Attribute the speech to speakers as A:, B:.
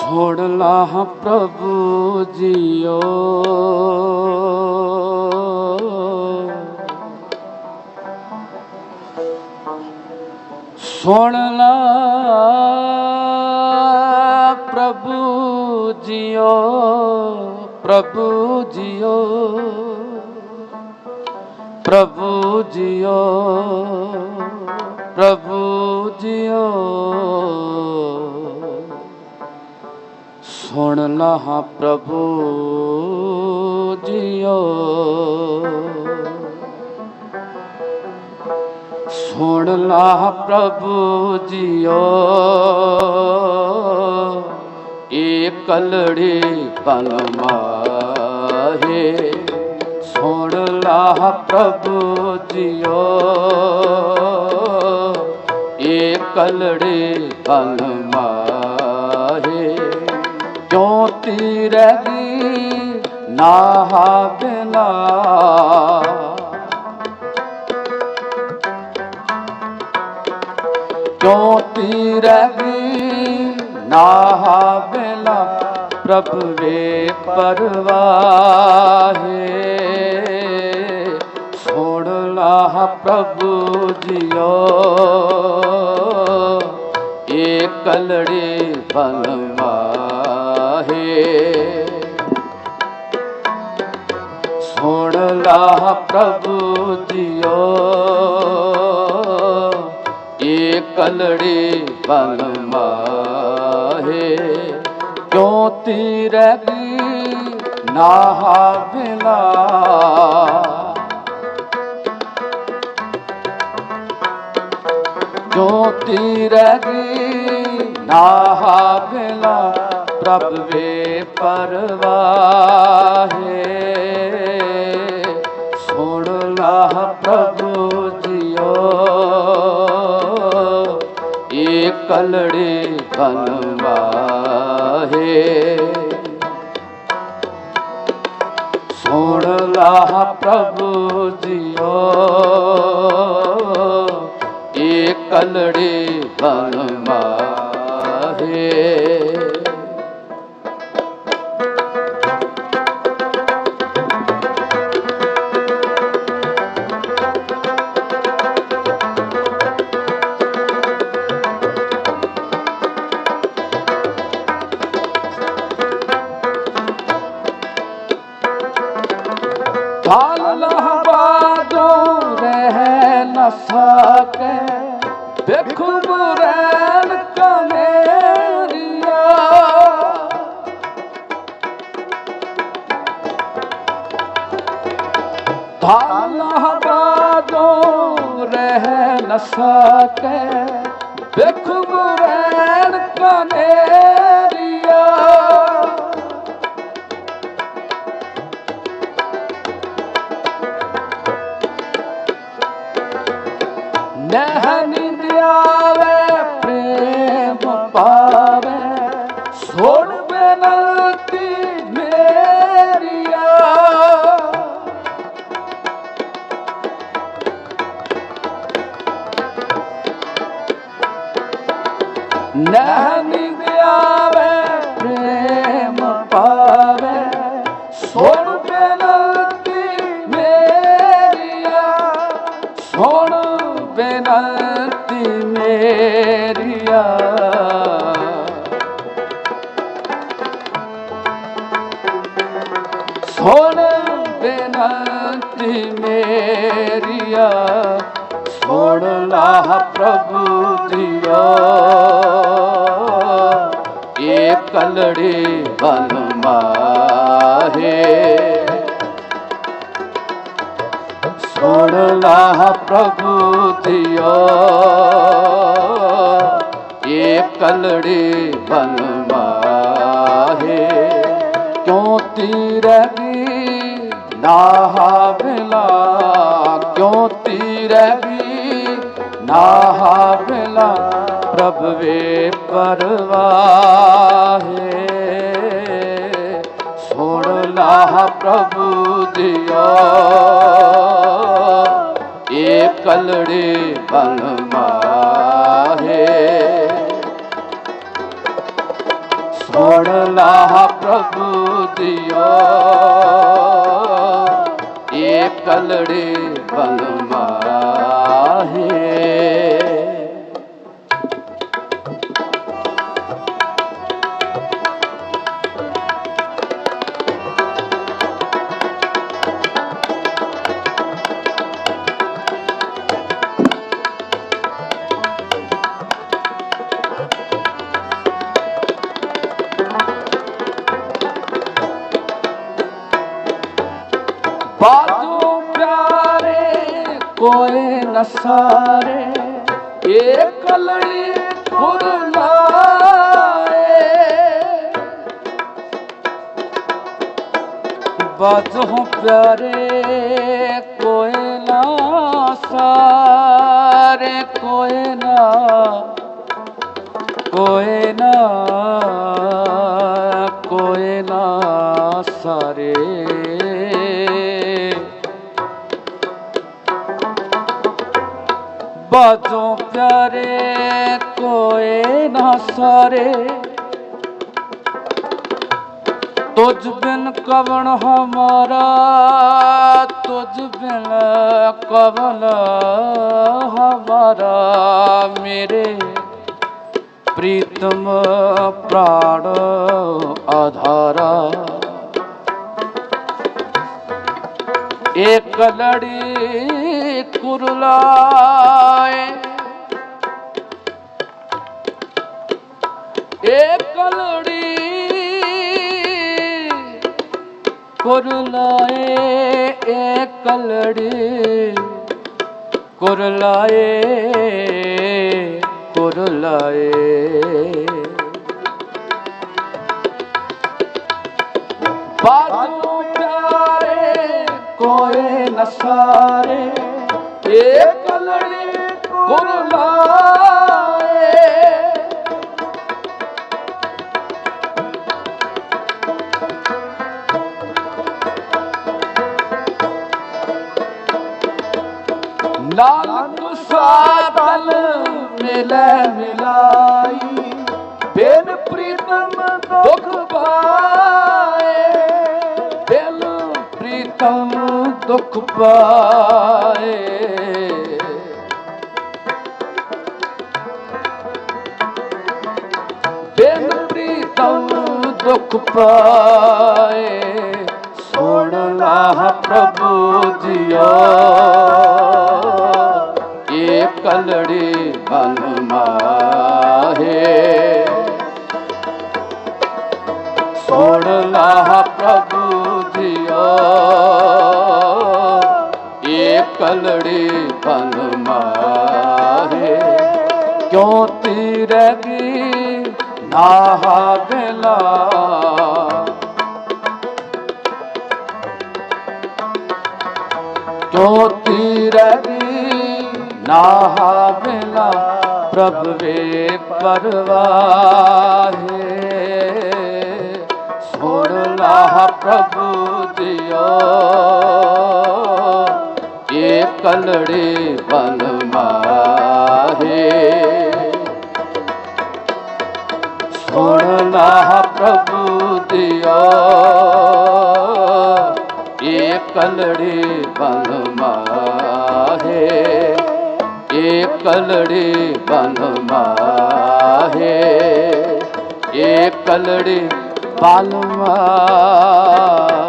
A: ਸੁਣ ਲਾ ਪ੍ਰਭੂ ਜੀਓ। ਸੁਣ ਲਾ ਪ੍ਰਭੂ ਜੀਓ ਪ੍ਰਭੂ ਜੀਓ ਪ੍ਰਭੂ ਜੀਓ ਪ੍ਰਭੂ ਜੀਓ। ਸੁਣ ਲਾ ਪ੍ਰਭੂ ਜੀਓ। ਸੁਣ ਲਾ ਪ੍ਰਭੂ ਜੀਓ। ਏ ਕਲੜੀ ਬਲ ਮਾਹੇ। ਸੁਣ ਲਾ ਪ੍ਰਭੂ ਜੀਓ। ਏ ਕਲੜੀ ਬਲ ਕਿਉਂ ਤੀਰੇ ਦੀ ਨਾਹਾ ਬਿਨਾ ਕਿਉਂ ਤੀਰੇ ਵੀ ਨਾਹਾ ਬਿਲਾ ਪ੍ਰਭ ਵੇ ਪਰਵਾਹੇ ਛੋੜ ਲਾ ਪ੍ਰਭੂ ਜੀਓ। ਏ ਕਲੜੇ ਬਲਵਾਹੇ ਪ੍ਰਭੂ ਜੀਓ। ਏ ਕਲੜੀ ਬਲ ਮਾਹੇ, ਕਿਉਂ ਤੀਰੇ ਦੀ ਨਾਹਾ ਬਿਲਾ ਕਿਉਂ ਤੀਰੇ ਦੀ ਨਾਹਾ ਬਿਲਾ ਪ੍ਰਭ ਵੇ ਪਰਵਾਹੇ? ਪ੍ਰਭੂ ਜੀਓ। ਏ ਕਲੜੇ ਬਨਵਾਹੇ ਸੁਣ ਲਾ ਪ੍ਰਭੂ ਜੀਓ। ਏ ਕਲੜੇ ਬਨਵਾਹੇ ਅੱਲਾਹ ਬਾਦੋਂ ਰਹਿ ਨ ਸਕੇ। ਦੇਖੂ ਬੁਰੈਨ ਕਨੇਰੀਆ ਅੱਲਾਹ ਬਾਦੋਂ ਰਹਿ ਨ ਸਕੇ। ਦੇਖੂ ਬੁਰੈਨ ਕਨੇਰੀਆ ਨਹਿ ਨਿਆਵੇ ਪ੍ਰੇਮ ਪਾਵੇ। ਸੋੜ ਬੇਨਤੀ ਮੇਰੀਆ ਨਹਿ ਨਿਆਵੇ ਪ੍ਰੇਮ ਸੁਣ ਬੇਨਤੀ ਮੇਰੀਆ ਸੁਣ ਲਾ ਪ੍ਰਭੂ ਜੀਓ। ਏ ਕਲੜੇ ਬਲ ਮਾਹੇ। ਸੁਣ ਲਾ ਪ੍ਰਭੂ ਦਿਓ ਏ ਕਲੜੇ ਬਨ ਤੀਰੇ ਦੀ ਨਾਹਾ ਬਿਲਾ ਕਿਉਂ ਤੀਰੇ ਦੀ ਨਾਹਾ ਬਿਲਾ ਪ੍ਰਭ ਵੇ ਪਰਵਾਹੇ। ਸੁਣ ਲਾ ਪ੍ਰਭੂ ਦਿਓ। ਏ ਕਲੜੇ ਬਲ ਸੁਣ ਲਾ ਪ੍ਰਭੂ ਦਿਓ। ਇਹ ਕਲੜੇ ਪਿਆਰੇ ਕੋਏ ਨ ਸਾਰੇ ਏ ਕਲੜੀ ਕੁਰਲਾਏ ਬਾਜੂ ਪਿਆਰੇ ਕੋਏ ਨਾ ਸਾਰੇ ਕੋਏ ਨਾ ਕੋਏ ਨਾ। ਬਾਜੋਂ ਪਿਆਰੇ ਕੋਏ ਨਾ ਸਾਰੇ। ਤੁਝ ਬਿਨ ਕਵਣ ਹਮਾਰਾ, ਤੁਝ ਬਿਨ ਕਵਣ ਹਮਾਰਾ। ਮੇਰੇ ਪ੍ਰੀਤਮ ਪ੍ਰਾਣ ਆਧਾਰਾ। ਇੱਕ ਲੜੀ ਕੁਰਲਾਏ ਇੱਕ ਲੜੀ ਕੁਰਲਾਏ ਇੱਕ ਲੜੀ ਕੁਰਲਾਏ ਕੁਰਲਾਏ ਬਾਜੂ ਕੋਏ ਨਸਾਰੇ ਏ ਕਲੜੀ ਕੁਰਲਾਏ ਨਾਨਕ ਸਾਤਲ ਮਿਲੇ ਮਿਲਾਈ ਬਿਨ ਪ੍ਰੀਤਮ ਦੁਖ ਪਾਏ ਬਿਨ ਪ੍ਰੀਤਮ ਸੁਖ ਪਾਏ। ਬਿਨ ਪ੍ਰੀਤਮ ਦੁਖ ਪਾਏ। ਸੁਣ ਲਾ ਪ੍ਰਭੂ ਜੀਓ। ਇਹ ਕਲੜੀ ਬਨ ਮਾਹੇ। ਸੁਣ ਲਾ ਪ੍ਰਭੂ ਜੀਓ। ਇਹ ਕਲੜੀ ਬਨ ਮਾਹੇ। ਕਿਉਂ ਤੀਰੇ ਦੀ ਨਾਹਾ ਬਿਲਾ। ਕਿਉਂ ਤੀਰੇ ਦੀ ਨਾਹਾ ਬਿਲਾ। ਪ੍ਰਭ ਵੇ ਪਰਵਾਹੇ। ਸੁਣ ਲਾ ਪ੍ਰਭੂ ਦਿਓ ਇਹ ਕਲੜੇ ਬਨ ਮਾਹੇ ਸੁਣ ਲਾ ਪ੍ਰਭੂ ਦਿਓ ਇਹ ਕਲੜੇ ਬਨ ਮਾਹੇ ਇਹ ਕਲੜੇ ਬਨ ਮਾਹੇ ਇਹ ਕਲੜੇ ਬਨ ਮਾਹੇ